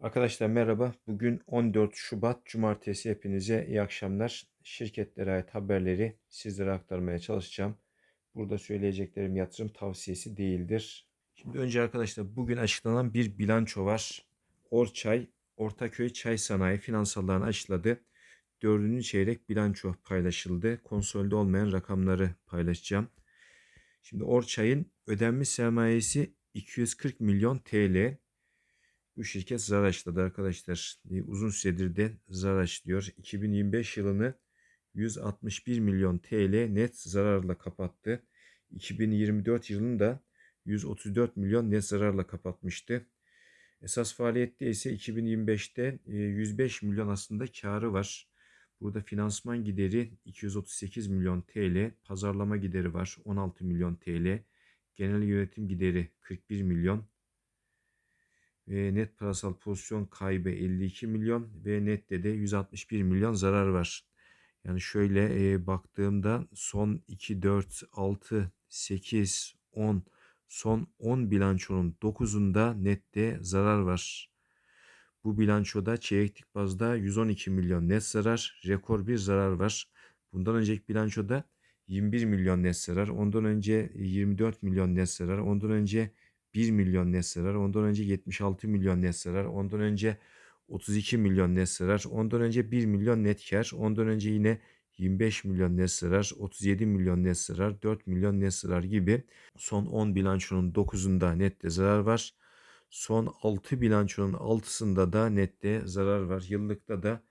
Arkadaşlar merhaba. Bugün 14 Şubat Cumartesi. Hepinize iyi akşamlar. Şirketlere ait haberleri sizlere aktarmaya çalışacağım. Burada söyleyeceklerim yatırım tavsiyesi değildir. Şimdi önce arkadaşlar bugün açıklanan bir bilanço var. Orçay, Ortaköy Çay Sanayi finansallarını açıkladı. Dördüncü çeyrek bilanço paylaşıldı. Konsolide olmayan rakamları paylaşacağım. Şimdi Orçay'ın ödenmiş sermayesi 240 milyon TL. Bu şirket zarar açladı arkadaşlar. E, Uzun süredir de zarar açlıyor. 2025 yılını 161 milyon TL net zararla kapattı. 2024 yılını da 134 milyon net zararla kapatmıştı. Esas faaliyette ise 2025'te 105 milyon aslında karı var. Burada finansman gideri 238 milyon TL, pazarlama gideri var 16 milyon TL, genel yönetim gideri 41 milyon, ve net parasal pozisyon kaybı 52 milyon ve nette de 161 milyon zarar var. Yani şöyle e, baktığımda son 2, 4, 6, 8, 10, son 10 bilançonun 9'unda nette zarar var. Bu bilançoda çeyreklik bazda 112 milyon net zarar, rekor bir zarar var. Bundan önceki bilançoda 21 milyon net zarar, ondan önce 24 milyon net zarar, ondan önce 1 milyon net zarar. Ondan önce 76 milyon net zarar. Ondan önce 32 milyon net zarar. Ondan önce 1 milyon net kar. Ondan önce yine 25 milyon net zarar, 37 milyon net zarar, 4 milyon net zarar gibi son 10 bilançonun 9'unda nette zarar var. Son 6 bilançonun 6'sında da nette zarar var. Yıllıkta da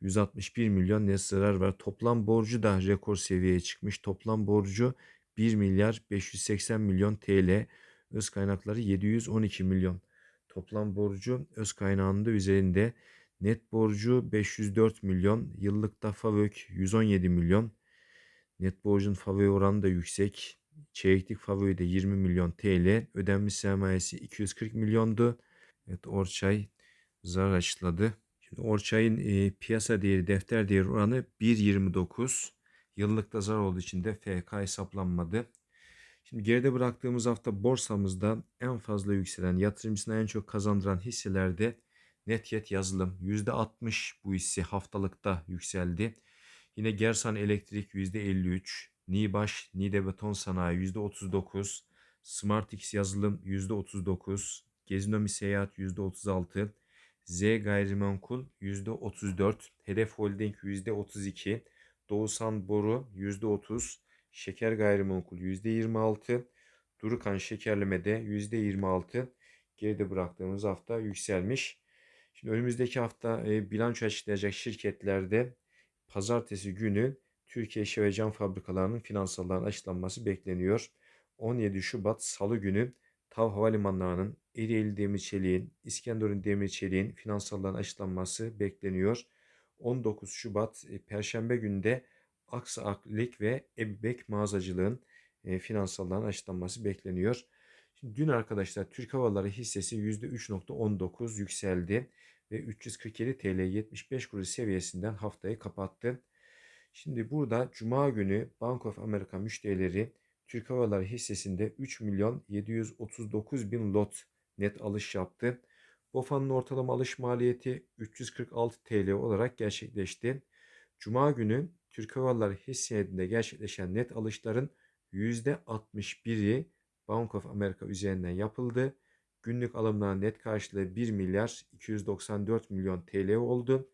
161 milyon net zarar var. Toplam borcu da rekor seviyeye çıkmış. Toplam borcu 1 milyar 580 milyon TL. Öz kaynakları 712 milyon. Toplam borcu öz kaynağında üzerinde. Net borcu 504 milyon. Yıllıkta FAVÖK 117 milyon. Net borcun FAVÖ oranı da yüksek. Çeyreklik FAVÖ de 20 milyon TL. Ödenmiş sermayesi 240 milyondu. Evet Orçay zarar açıkladı. Şimdi Orçay'ın e, piyasa değeri, defter değeri oranı 1.29. Yıllıkta zarar olduğu için de FK hesaplanmadı. Şimdi geride bıraktığımız hafta borsamızda en fazla yükselen, yatırımcısına en çok kazandıran hisselerde Netyet yazılım %60 bu hisse haftalıkta yükseldi. Yine Gersan Elektrik %53, Nibaş, Nide Beton Sanayi %39, SmartX yazılım %39, Gezinomi Seyahat %36, Z Gayrimenkul %34, Hedef Holding %32, Doğusan Boru %30, Şeker gayrimenkul %26. Durukan şekerlemede %26. Geride bıraktığımız hafta yükselmiş. Şimdi önümüzdeki hafta e, bilanço açıklayacak şirketlerde pazartesi günü Türkiye Şeve Cam Fabrikalarının finansallarının açıklanması bekleniyor. 17 Şubat Salı günü TAV Havalimanlarının Ereğli Demirçelik'in, İskenderun Demirçelik'in finansallarının açıklanması bekleniyor. 19 Şubat e, Perşembe günde Aksaaklik ve Ebibek mağazacılığın e, finansallarının açıklanması bekleniyor. Şimdi dün arkadaşlar Türk Havaları hissesi %3.19 yükseldi ve 347 TL 75 kuruş seviyesinden haftayı kapattı. Şimdi burada Cuma günü Bank of America müşterileri Türk Havaları hissesinde 3 milyon 739 bin lot net alış yaptı. BOFA'nın ortalama alış maliyeti 346 TL olarak gerçekleşti. Cuma günü Türk Hava Yolları senedinde gerçekleşen net alışların %61'i Bank of America üzerinden yapıldı. Günlük alımların net karşılığı 1 milyar 294 milyon TL oldu.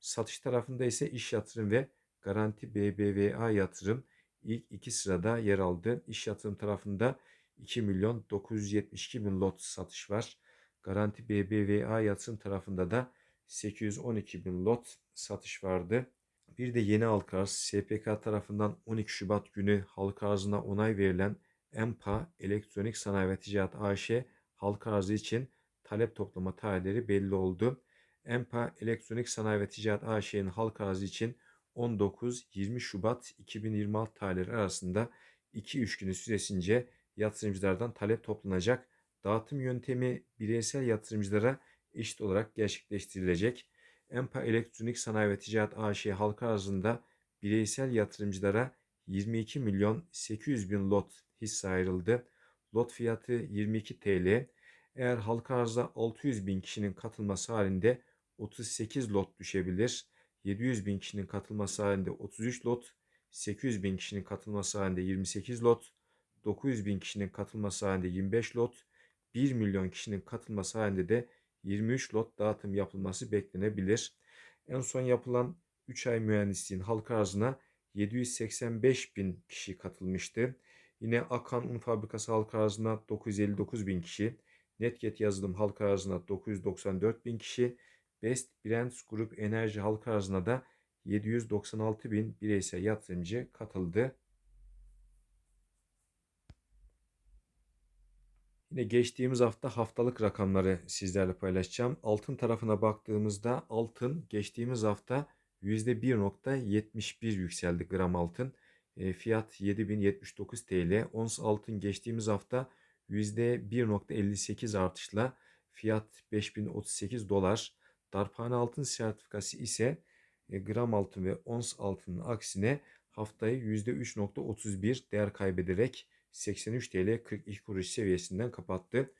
Satış tarafında ise iş yatırım ve Garanti BBVA yatırım ilk iki sırada yer aldı. İş yatırım tarafında 2 milyon 972 bin lot satış var. Garanti BBVA yatırım tarafında da 812 bin lot satış vardı. Bir de yeni halka arz SPK tarafından 12 Şubat günü halka arzına onay verilen EMPA Elektronik Sanayi ve Ticaret AŞ halka arzı için talep toplama tarihleri belli oldu. EMPA Elektronik Sanayi ve Ticaret AŞ'nin halka arzı için 19-20 Şubat 2026 tarihleri arasında 2-3 günü süresince yatırımcılardan talep toplanacak. Dağıtım yöntemi bireysel yatırımcılara eşit olarak gerçekleştirilecek. Empa Elektronik Sanayi ve Ticaret AŞ halka arzında bireysel yatırımcılara 22 milyon 800 bin lot hisse ayrıldı. Lot fiyatı 22 TL. Eğer halka arza 600 bin kişinin katılması halinde 38 lot düşebilir. 700 bin kişinin katılması halinde 33 lot, 800 bin kişinin katılması halinde 28 lot, 900 bin kişinin katılması halinde 25 lot, 1 milyon kişinin katılması halinde de 23 lot dağıtım yapılması beklenebilir. En son yapılan 3 ay mühendisliğin halka arzına 785 bin kişi katılmıştı. Yine Akan Un Fabrikası halka arzına 959 bin kişi, Netget yazılım halka arzına 994 bin kişi, Best Brands Grup Enerji halka arzına da 796 bin bireysel yatırımcı katıldı. Geçtiğimiz hafta haftalık rakamları sizlerle paylaşacağım. Altın tarafına baktığımızda altın geçtiğimiz hafta %1.71 yükseldi gram altın. E, fiyat 7079 TL. Ons altın geçtiğimiz hafta %1.58 artışla fiyat 5038 dolar. Darphane altın sertifikası ise e, gram altın ve ons altının aksine haftayı %3.31 değer kaybederek 83 TL 42 kuruş seviyesinden kapattı.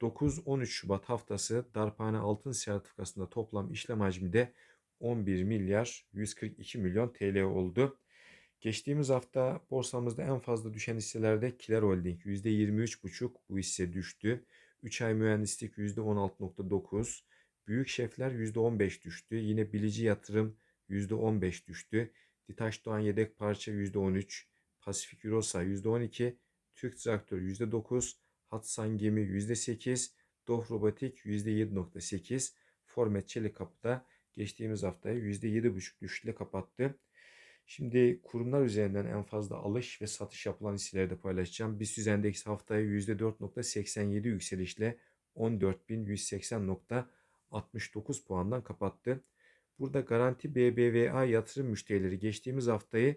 9-13 Şubat haftası darphane altın sertifikasında toplam işlem hacmi de 11 milyar 142 milyon TL oldu. Geçtiğimiz hafta borsamızda en fazla düşen hisselerde Kiler Holding %23,5 bu hisse düştü. 3 ay mühendislik %16,9. Büyük şefler %15 düştü. Yine bilici yatırım %15 düştü. Ditaş Doğan yedek parça %13. Pasifik Eurosa %12. Türk Traktör %9. Hatsan Gemi %8. Doh Robotik %7.8. Formet Çelik Kapı'da geçtiğimiz haftayı %7.5 düşüşle kapattı. Şimdi kurumlar üzerinden en fazla alış ve satış yapılan hisseleri de paylaşacağım. BIST endeksi haftayı %4.87 yükselişle 14.180.69 puandan kapattı. Burada Garanti BBVA yatırım müşterileri geçtiğimiz haftayı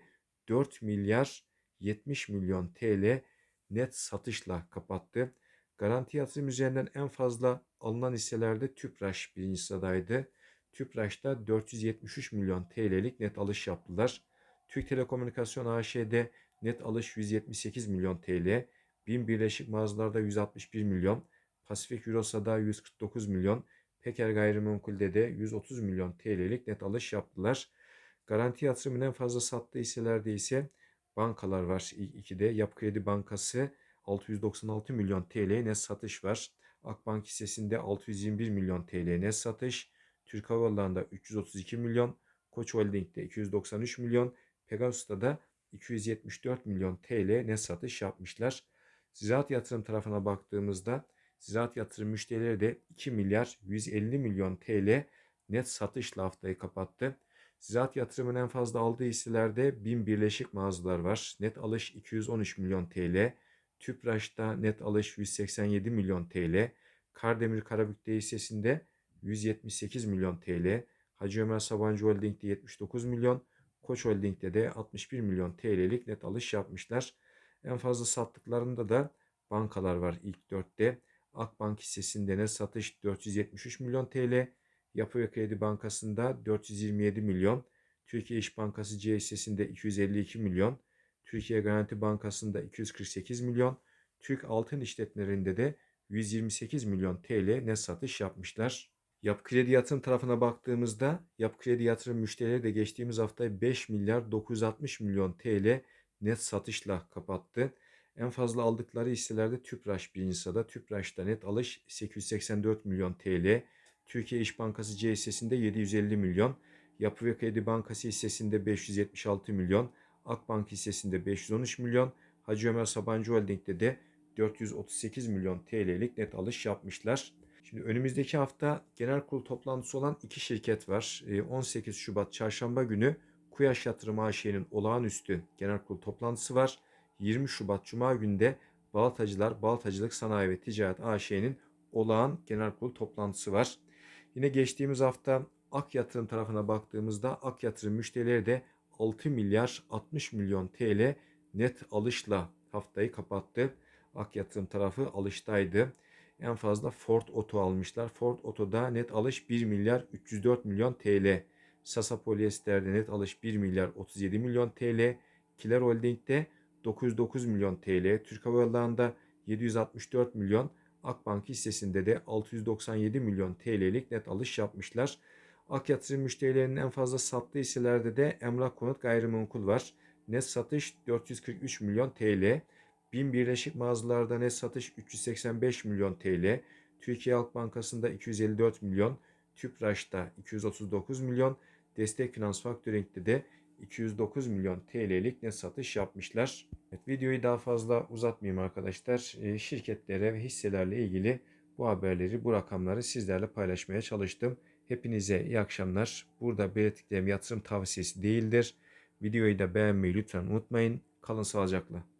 4 milyar 70 milyon TL net satışla kapattı. Garanti yatırım üzerinden en fazla alınan hisselerde Tüpraş birinci sıradaydı. Tüpraş'ta 473 milyon TL'lik net alış yaptılar. Türk Telekomünikasyon AŞ'de net alış 178 milyon TL, BİM Birleşik Mağazalar'da 161 milyon, Pasifik Eurosa'da 149 milyon, Peker Gayrimenkul'de de 130 milyon TL'lik net alış yaptılar. Garanti yatırımın en fazla sattığı hisselerde ise bankalar var. İlk ikide Yapı Kredi Bankası 696 milyon TL net satış var. Akbank hissesinde 621 milyon TL net satış. Türk Hava Yolları'nda 332 milyon. Koç Holding'de 293 milyon. Pegasus'ta da 274 milyon TL net satış yapmışlar. Ziraat yatırım tarafına baktığımızda ziraat yatırım müşterileri de 2 milyar 150 milyon TL net satışla haftayı kapattı. Ziraat yatırımın en fazla aldığı hisselerde BİM Birleşik Mağazalar var. Net alış 213 milyon TL. Tüpraş'ta net alış 187 milyon TL. Kardemir Karabük'te hissesinde 178 milyon TL. Hacı Ömer Sabancı Holding'de 79 milyon. Koç Holding'de de 61 milyon TL'lik net alış yapmışlar. En fazla sattıklarında da bankalar var ilk dörtte. Akbank hissesinde net satış 473 milyon TL. Yapı ve Kredi Bankası'nda 427 milyon. Türkiye İş Bankası C hissesinde 252 milyon. Türkiye Garanti Bankası'nda 248 milyon. Türk Altın İşletmelerinde de 128 milyon TL net satış yapmışlar. Yap Kredi Yatırım tarafına baktığımızda Yap Kredi Yatırım müşterileri de geçtiğimiz hafta 5 milyar 960 milyon TL net satışla kapattı. En fazla aldıkları hisselerde Tüpraş birinci sırada. Tüpraş'ta net alış 884 milyon TL. Türkiye İş Bankası C hissesinde 750 milyon. Yapı ve Kredi Bankası hissesinde 576 milyon. Akbank hissesinde 513 milyon. Hacı Ömer Sabancı Holding'de de 438 milyon TL'lik net alış yapmışlar. Şimdi önümüzdeki hafta genel kurul toplantısı olan iki şirket var. 18 ee, Şubat çarşamba günü Kuyaş Yatırım AŞ'nin olağanüstü genel kurul toplantısı var. 20 Şubat Cuma günde Balatacılar Balatacılık Sanayi ve Ticaret AŞ'nin olağan genel kurul toplantısı var. Yine geçtiğimiz hafta Ak Yatırım tarafına baktığımızda Ak Yatırım müşterileri de 6 milyar 60 milyon TL net alışla haftayı kapattı. Ak Yatırım tarafı alıştaydı. En fazla Ford Oto almışlar. Ford Oto'da net alış 1 milyar 304 milyon TL. Sasa Polyester'de net alış 1 milyar 37 milyon TL. Kiler Holding'de 909 milyon TL. Türk Hava Yolları'nda 764 milyon. Akbank hissesinde de 697 milyon TL'lik net alış yapmışlar. Ak yatırım müşterilerinin en fazla sattığı hisselerde de Emlak Konut Gayrimenkul var. Net satış 443 milyon TL. BİM Birleşik Mağazalarda net satış 385 milyon TL. Türkiye Halk Bankası'nda 254 milyon. Tüpraş'ta 239 milyon. Destek Finans Factoring'de de 209 milyon TL'lik net satış yapmışlar. Evet, videoyu daha fazla uzatmayayım arkadaşlar. Ee, Şirketlere ve hisselerle ilgili bu haberleri, bu rakamları sizlerle paylaşmaya çalıştım. Hepinize iyi akşamlar. Burada belirttiklerim yatırım tavsiyesi değildir. Videoyu da beğenmeyi lütfen unutmayın. Kalın sağlıcakla.